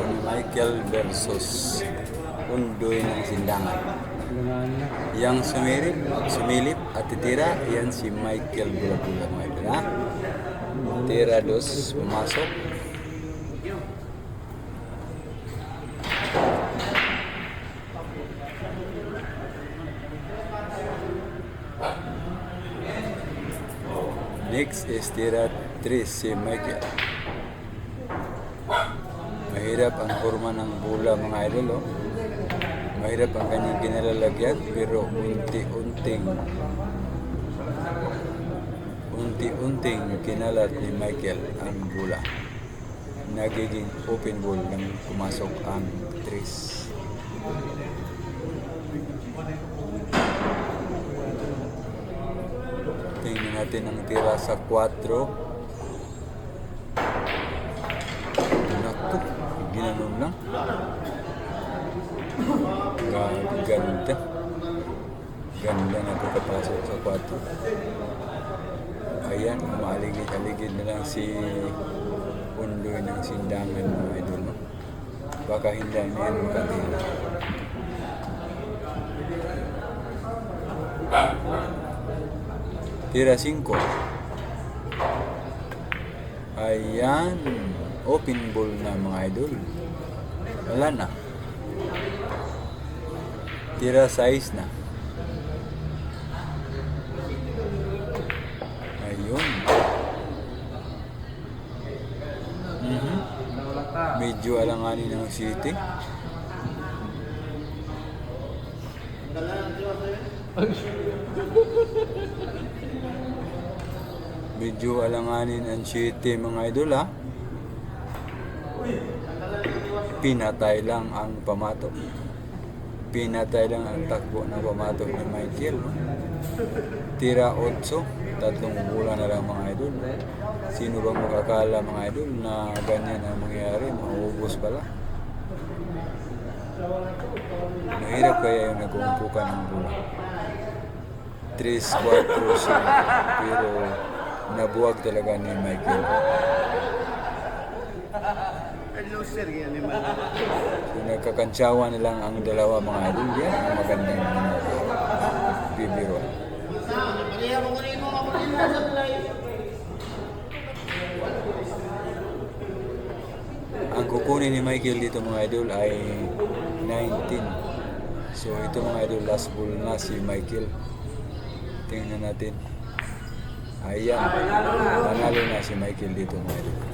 ni Michael versus Undoy ng Sindangan. Yang sumirip, sumilip at titira, yan si Michael Bula-Bula mga idol. Ha? Tira dos, pumasok. Next is tira 3 si Michael. Mahirap ang forma ng bula mga idol. Oh. Mahirap ang kanyang kinalalagyan pero unti-unting unti-unting kinalat ni Michael ang bula. Nagiging open ball nang pumasok ang tres. Tingnan natin ang tira sa 4. Ga- Ganda. Ganda na pagkapasok sa 4. Ayan, umaaligid-aligid na lang si Undoy ng sindangan mga idol. no? Baka hindi na yan makatila. Tira 5. Ayan. Open ball na mga idol. Wala na. Tira 6 na. Ayun. Mhm. Medyo alanganin ng city. Medyo alanganin ang city mga idol ha. Pinatay lang ang pamato. Pinatay lang ang takbo ng pamato ni Michael. Tira 8, tatlong bulan na lang mga idol. Sino bang makakala mga idol na ganyan ang mangyayari? Maubos pala. Mahirap kaya yung nag-uumpukan ng bulan. 3, 4, 5. Pero nabuwag talaga ni Michael. Loser yan naman. So, nagkakantsawa na lang ang dalawa mga idol. Yan ang magandang bibiro. Nasa live. Ang kukunin ni Michael dito mga idol ay 19. So ito mga idol, last ball na si Michael. Tingnan natin. Ayan, panalo na si Michael dito mga idol.